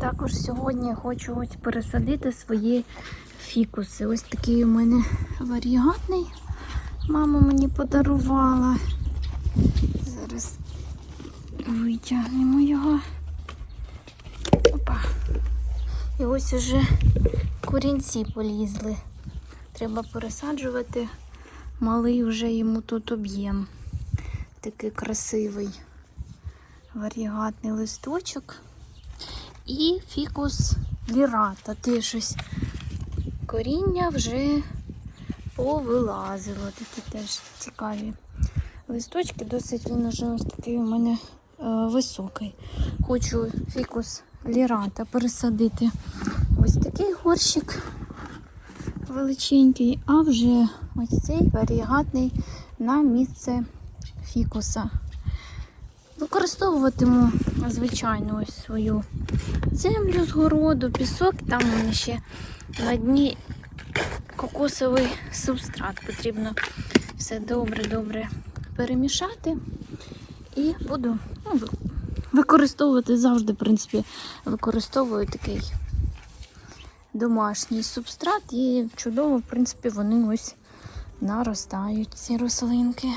також сьогодні хочу ось пересадити свої фікуси. Ось такий у мене варігатний. Мама мені подарувала. Зараз витягнемо його. Опа. І ось уже корінці полізли. Треба пересаджувати. Малий вже йому тут об'єм. Такий красивий варігатний листочок. І фікус лірата. Теж ось коріння вже повилазило. Такі теж цікаві листочки. Досить він уже ось такий у мене е, високий. Хочу фікус лірата пересадити. Ось такий горщик величенький, а вже ось цей варігатний на місце фікуса. Використовуватиму, звичайно, ось свою землю з городу, пісок. Там у мене ще на дні кокосовий субстрат. Потрібно все добре-добре перемішати. І буду ну, використовувати завжди, в принципі, використовую такий домашній субстрат і чудово, в принципі, вони ось наростають, ці рослинки.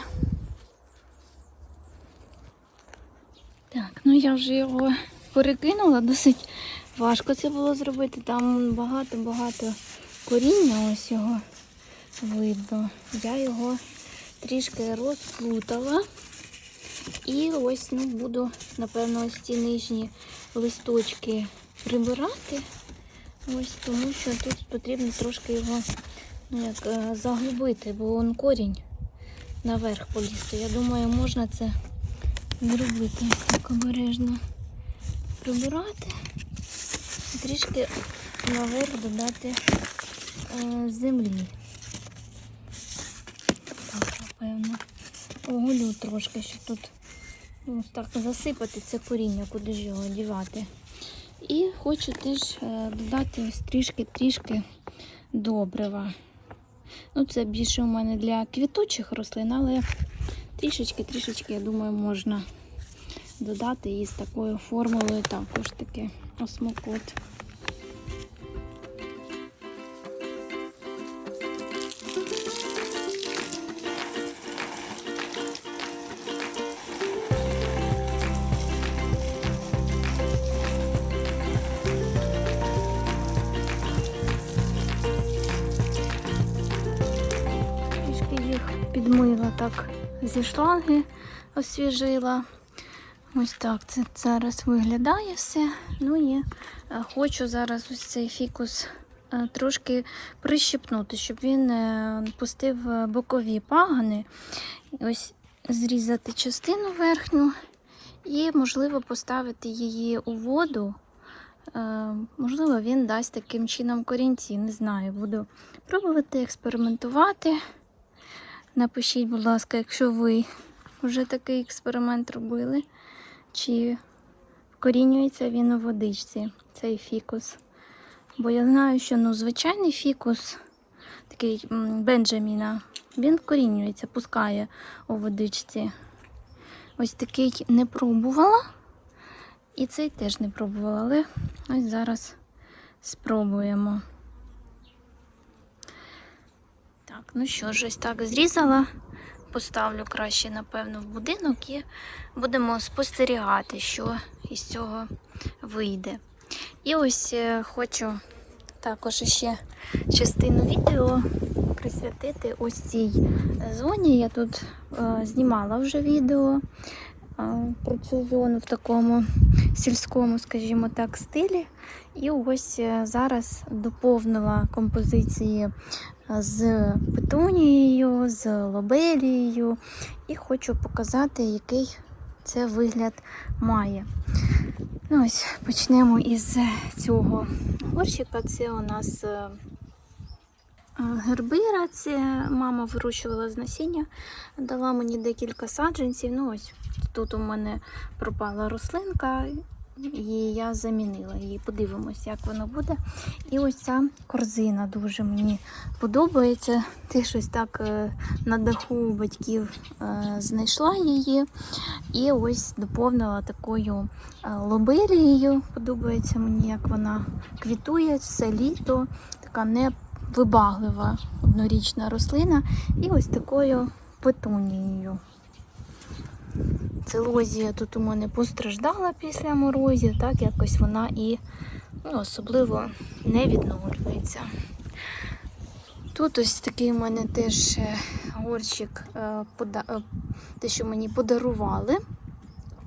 Так, ну я вже його перекинула, досить важко це було зробити. Там багато-багато коріння, ось його видно. Я його трішки розплутала. І ось ну, буду, напевно, ось ці нижні листочки прибирати. Ось тому що тут потрібно трошки його ну, як, е, заглибити, бо он корінь наверх полізти. Я думаю, можна це зробити так обережно прибирати і трішки наверх додати е, землі. Так, напевно. Оголю трошки, щоб тут ну, так засипати це коріння, куди ж його дівати. І хочу теж е, додати ось трішки-трішки добрива. Ну, це більше у мене для квітучих рослин, але трішечки-трішечки, я думаю, можна додати і з такою формулою також таки осмокот. Трішки їх підмила так зі шланги, освіжила. Ось так це зараз виглядає все. Ну і е, хочу зараз ось цей фікус е, трошки прищипнути, щоб він е, пустив бокові пагани. Ось зрізати частину верхню і, можливо, поставити її у воду. Можливо, він дасть таким чином корінці. Не знаю, буду пробувати експериментувати. Напишіть, будь ласка, якщо ви вже такий експеримент робили, чи вкорінюється він у водичці, цей фікус. Бо я знаю, що ну, звичайний фікус, такий Бенджаміна, він вкорінюється, пускає у водичці. Ось такий не пробувала. І цей теж не пробувала, але ось зараз спробуємо. Так, ну що ж, ось так зрізала. Поставлю краще, напевно, в будинок і будемо спостерігати, що із цього вийде. І ось е, хочу також ще частину відео присвятити ось цій зоні. Я тут е, знімала вже відео е, про цю зону в такому сільському, скажімо так, стилі. І ось е, зараз доповнила композиції з петунією, з лобелією. І хочу показати, який це вигляд має. Ну, ось почнемо із цього горщика. Це у нас е, гербира, це мама вирощувала з насіння, дала мені декілька саджанців. Ну, ось тут у мене пропала рослинка. І я замінила її. Подивимось, як воно буде. І ось ця корзина дуже мені подобається. Ти щось так е, на даху батьків е, знайшла її. І ось доповнила такою е, лобелією. Подобається мені, як вона квітує все літо. Така невибаглива однорічна рослина. І ось такою петунією. Целозія тут у мене постраждала після морозів, так якось вона і ну, особливо не відновлюється. Тут ось такий у мене теж е, горщик, е, е, те, що мені подарували.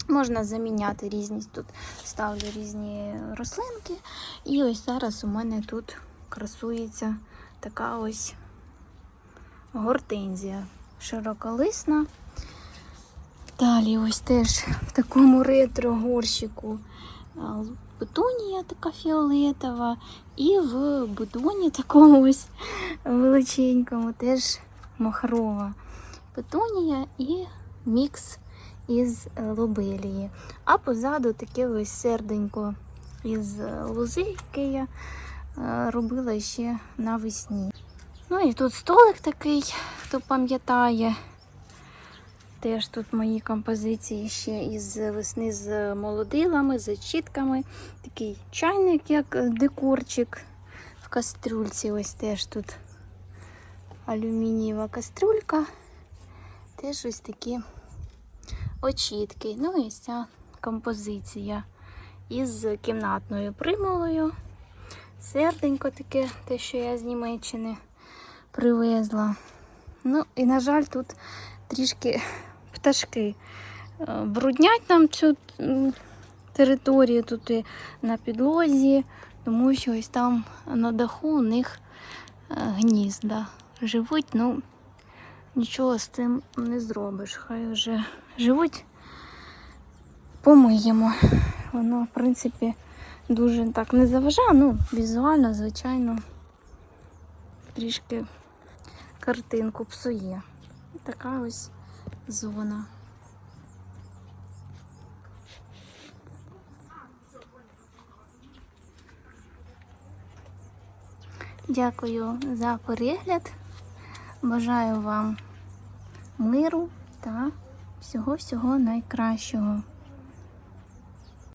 Можна заміняти різні, тут ставлю різні рослинки. І ось зараз у мене тут красується така ось гортензія широколисна. Далі ось теж в такому ретро горщику а, така фіолетова. І в будоні такому ось величенькому теж махрова петунія і мікс із лобелії. А позаду таке ось серденько із лози, яке я е, робила ще навесні. Ну і тут столик такий, хто пам'ятає. Теж тут мої композиції ще із весни з молодилами, з чітками. Такий чайник, як декорчик в кастрюльці. Ось теж тут алюмінієва кастрюлька. Теж ось такі очітки. Ну і ця композиція із кімнатною примулою. Серденько таке, те, що я з Німеччини привезла. Ну і, на жаль, тут трішки пташки е, бруднять нам цю територію тут на підлозі, тому що ось там на даху у них е, гнізда живуть, ну нічого з цим не зробиш. Хай вже живуть, помиємо. Воно, в принципі, дуже так не заважає, ну, візуально, звичайно, трішки картинку псує. Така ось зона. Дякую за перегляд. Бажаю вам миру та всього-всього найкращого.